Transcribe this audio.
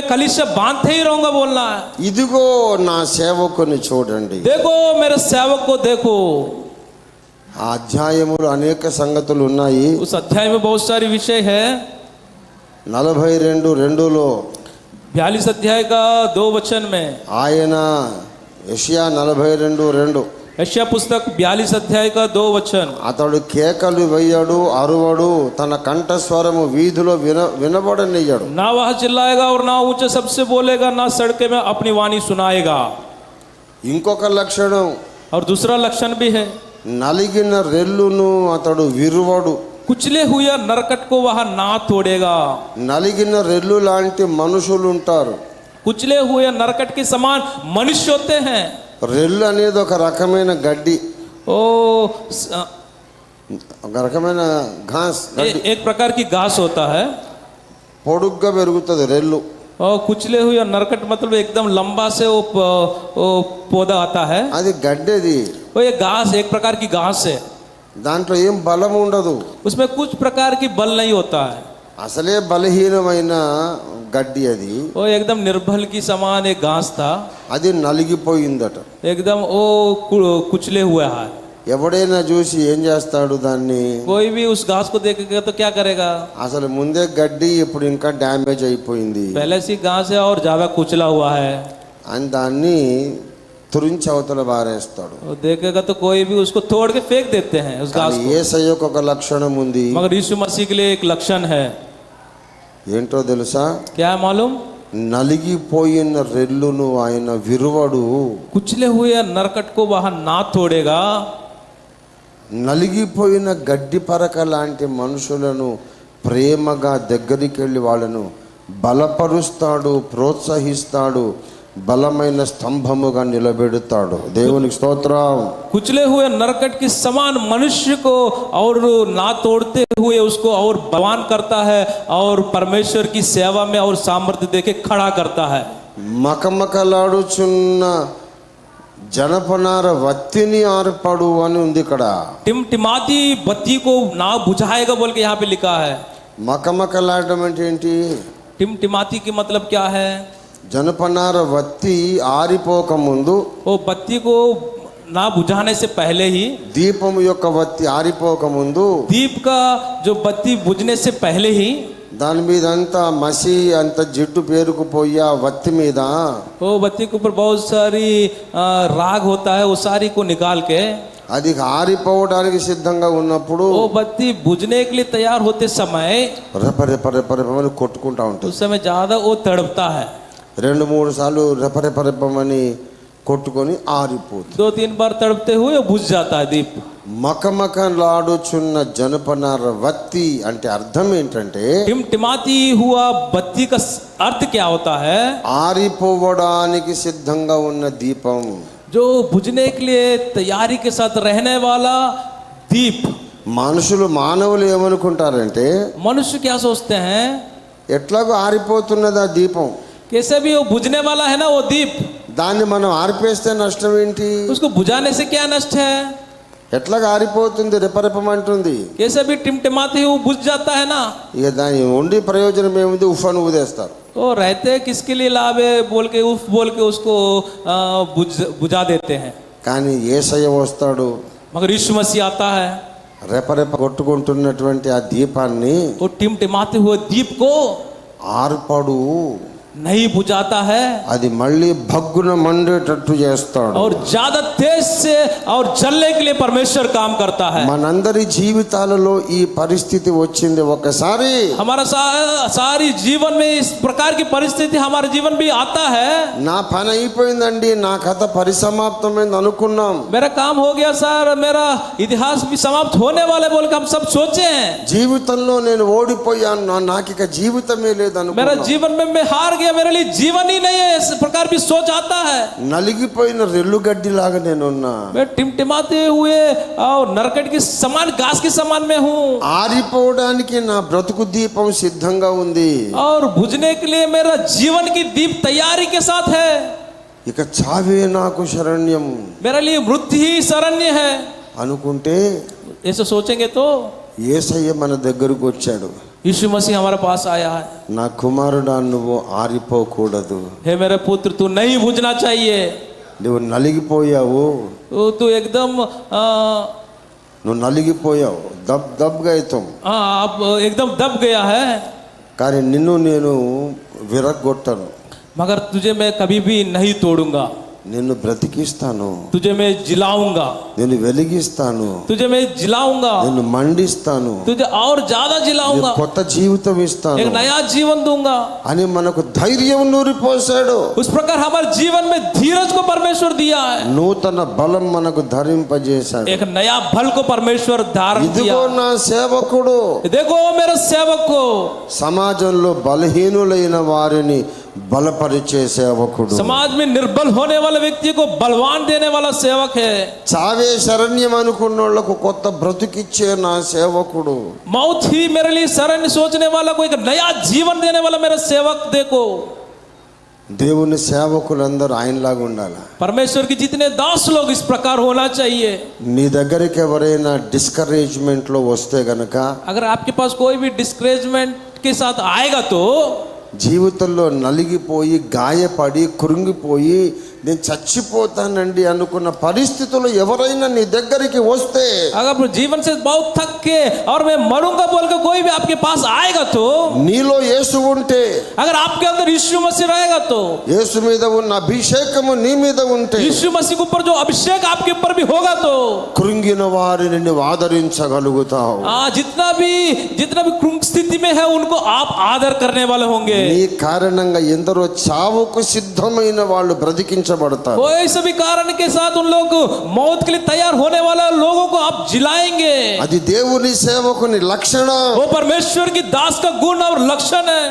కలిష బాంధే రోంగ బోల్నా ఇదిగో నా సేవకుని చూడండి. దేకో మేర సేవకు దేకో అధ్యాయములు అనేక సంగతులు ఉన్నాయి. అధ్యాయము బహుసారి విషయ హే నలభై రెండు రెండులో బ్యాలీస్ అధ్యాయ దో వచన మే ఆయన యషియా నలభై రెండు రెండు यशिया पुस्तक बयालीस अध्याय का दो वचन అతడు కేకలు వెయ్యడు అరువడు తన కంఠస్వరము వీధిలో విన వినబడనియ్యడు ना वह चिल्लाएगा और ना ऊंचे सबसे बोलेगा ना सड़के में अपनी वाणी सुनाएगा ఇంకొక లక్షణం और दूसरा लक्षण भी है నలిగిన రెల్లును అతడు విరువడు कुचले हुए नरकट को वह ना तोड़ेगा నలిగిన రెల్లు లాంటి మనుషులు ఉంటారు कुचले हुए नरकट के समान मनुष्य होते हैं రెల్లు అనేది ఒక రకమైన గడ్డి ओ स- ఒక రకమైన ఘాస్ ए- గడ్డి एक प्रकार की घास होता है పొడుగ్గా పెరుగుతుంది రెల్లు और कुचले हुए नरकट मतलब एकदम लंबा से वो, प- वो पौधा आता है అది గడ్డెది वो ये घास एक प्रकार की घास है దాంట్లో ఏం బలం ఉండదు उसमें कुछ प्रकार की बल नहीं होता है असले बलहन गड्डी अभी एकदम निर्बल की समान घास था अभी नलिपोइंद एकदम ओ कुचले हुए हाथ एवड़ना चूसी एम चाड़ो दाँ कोई भी उस घास को देखेगा तो क्या करेगा असल मुदे गड्डी इप्ड इंका डैमेज पहले सी घास है और ज़्यादा कुचला हुआ है दाँ తురించి అవతల బారేస్తాడు దేఖేగా ఫేక్ ఒక లక్షణం ఉంది మగర్ హై ఏంటో తెలుసా క్యా మాలూమ్ నలిగిపోయిన రెల్లును ఆయన విరువడు కుచ్లే హుయే నరకట్కు వహ నా తోడేగా నలిగిపోయిన గడ్డి పరక లాంటి మనుషులను ప్రేమగా దగ్గరికి వెళ్ళి వాళ్ళను బలపరుస్తాడు ప్రోత్సహిస్తాడు బలమైన స్తంభముగా నిలబెడతాడు దేవునికి స్తోత్రం कुचले हुए नरकट के समान मनुष्य को और ना तोड़ते हुए उसको और बलवान करता है और परमेश्वर की सेवा में और सामर्थ्य देके खड़ा करता है మకమకలాడుచున్న జనపనార వత్తిని ఆర్పడు అని ఉంది ఇక్కడ टिमटिमाती बत्ती को ना बुझाएगा बोल के यहाँ पे लिखा है మకమకలాడడం అంటే ఏంటి टिमटिमाती की मतलब क्या है జనపనార వత్తి ఆరిపోక ముందు वो बत्ती को ना बुझाने से पहले ही దీపము యొక్క వత్తి ఆరిపోక ముందు दीप का जो बत्ती बुझने से पहले ही దాని మీద అంతా మసి అంత జిడ్డు పేరుకుపోయి ఆ వత్తి మీద वो बत्ती के ऊपर बहुत सारी आ, राग होता है वो सारी को निकाल के అది ఆరిపోవడానికి సిద్ధంగా ఉన్నప్పుడు वो बत्ती बुझने के लिए तैयार होते समय రెప రెప రెప రెపమని కొట్టుకుంటా ఉంటుంది उस समय ज्यादा वो तड़पता है రెండు మూడు సార్లు రెపరెపరెపమని కొట్టుకొని ఆరిపోతుంది. దో తీన్ బార్ తడపతే హూ బుజ్ జాతా దీప్ జనపనార వత్తి అంటే అర్థం ఏంటంటే హువా బత్తి కా అర్థ క్యా హోతా హై? ఆరిపోవడానికి సిద్ధంగా ఉన్న దీపం. జో బుజ్నే కే లియే తయారీ కే సాత్ రహనే వాలా దీప్ మనుషులు మానవులు ఏమనుకుంటారంటే మనుషు క్యా సోస్తే హై ఎట్లాగో ఆరిపోతున్నది ఆ దీపం. कैसे भी वो बुझने वाला है ना वो दीप దాన్ని మనం ఆరిపేస్తే నష్టం ఏంటి उसको बुझाने से क्या नष्ट है ఎట్లాగ ఆరిపోతుంది రెపరెపమంటుంది कैसे भी टिमटिमाते ही वो बुझ जाता है ना ఇక దాని ఉండి ప్రయోజనం ఏముంది ఉఫాను ఊదేస్తారు तो रहते किसके लिए लाभ है बोल के उफ बोल के उसको आ, बुझ बुझा देते हैं కానీ ఏసయ్య వస్తాడు मगर यीशु मसीह आता है రెపరెప కొట్టుకుంటున్నటువంటి ఆ దీపాన్ని वो टिमटिमाते हुए दीप को ఆర్పడు नहीं बुझाता है అది మళ్ళీ భగ్గున మండేటట్టు చేస్తాడు और ज्यादा तेज से और जलने के लिए परमेश्वर काम करता है మనందరి జీవితాలలో ఈ పరిస్థితి వచ్చింది ఒకసారి हमारा सा, सारी जीवन में इस प्रकार की परिस्थिति हमारे जीवन भी आता है నా పని అయిపోయిందండి నా కథ పరిసమాప్తమైంది అనుకున్నాం मेरा काम हो गया सर मेरा इतिहास भी समाप्त होने वाले बोल के हम सब सोचे हैं జీవితంలో నేను ఓడిపోయాను నా- నాకు ఇక జీవితమే मेरा లేదనుకున్నాం जीवन में मैं हार गया భాగ్య మెరలి జీవని నయే ప్రకార్ భీ సోచ్ ఆతా హై నలిగిపోయిన రెల్లుగడ్డి లాగా నేను ఉన్నా మే టిమ్టిమాతే హుయే ఆ నరకట్కి సమాన్ గాస్కి సమాన్ మే హూ ఆరిపోవడానికి నా బ్రతుకు దీపం సిద్ధంగా ఉంది. ఔర్ బుజ్నే కే లియే మేరా జీవన్కి దీప్ తయారీ కే సాత్ హై ఇక చావే నాకు శరణ్యం. మేరా లియే మృత్యు హి శరణ్య హై అనుకుంటే ఏసో సోచెంగే తో ఏసయ్య మన దగ్గరకు వచ్చాడు. यीशु मसीह हमारे पास आया है నా కుమారుడా నువ్వు ఆరిపోకూడదు हे मेरे पुत्र तू नहीं बुझना चाहिए నువ్వు నలిగిపోయావు तो तू एकदम आ, నువ్వు నలిగిపోయావు దబ్ దబ్గా అవుతాం हाँ आप एकदम दब गया है కానీ నిన్ను నేను విరగొట్టను मगर तुझे मैं कभी भी नहीं तोड़ूंगा నిన్ను బ్రతికిస్తాను. తుజమే జిలాంగా నేను వెలిగిస్తాను. తుజమే జిలాంగా నేను మండిస్తాను. తుజే ఆర్ జాదా జిలాంగా కొత్త జీవితం ఇస్తాను. ఏక నయా జీవన్ దూంగా. అని మనకు ధైర్యం నూరి పోసాడు ఉస్ ప్రకార్ హమర్ జీవన్ మే ధీరజ్ కో పరమేశ్వర్ దియా. నూతన బలం మనకు ధరింప ధరింపజేశాడు. ఏక నయా బల్ కో పరమేశ్వర్ ధారణ ఇదిగో నా సేవకుడు. ఇదిగో మేరా సేవకు. సమాజంలో బలహీనులైన వారిని బలపరిచే సేవకుడు समाज में निर्बल होने वाले व्यक्ति को बलवान देने वाला सेवक है చావే శరణ్యం అనుకున్న వాళ్ళకు కొత్త బ్రతుకిచ్చే నా సేవకుడు मौत ही मेरे लिए शरण सोचने वाला को एक नया जीवन देने वाला मेरा सेवक देखो దేవుని సేవకులందరూ ఆయనలాగా ఉండాలి परमेश्वर के जितने दास लोग इस प्रकार होना चाहिए నీ దగ్గరికి ఎవరైనా డిస్కరేజ్మెంట్లో వస్తే గనక अगर आपके पास कोई भी डिस्करेजमेंट के साथ आएगा तो జీవితంలో నలిగిపోయి గాయపడి కృంగిపోయి నేను చచ్చిపోతానండి అనుకున్న పరిస్థితులు ఎవరైనా నీ దగ్గరికి వస్తే अगर आप जीवन से बहुत थक के और मैं मरूंगा बोल के कोई भी आपके पास आएगा तो నీలో యేసు ఉంటే अगर आपके अंदर यीशु मसीह रहेगा तो యేసు మీద ఉన్న అభిషేకము నీ మీద ఉంటే यीशु मसीह के ऊपर जो अभिषेक आपके ऊपर भी होगा तो కృంగిన వారిని నువ్వు ఆదరించగలుగుతావు आ, जितना भी जितना भी क्रुंग स्थिति में है उनको आप आदर करने वाले होंगे నీ కారణంగా ఎందరో చావుకు సిద్ధమైన వాళ్ళు బ్రతికించబడతారు कोई सभी कारण के साथ उन लोग को मौत के लिए तैयार होने वाले लोगों को आप जिलाएंगे అది దేవుని సేవకుని లక్షణం वो परमेश्वर की दास का गुण और लक्षण है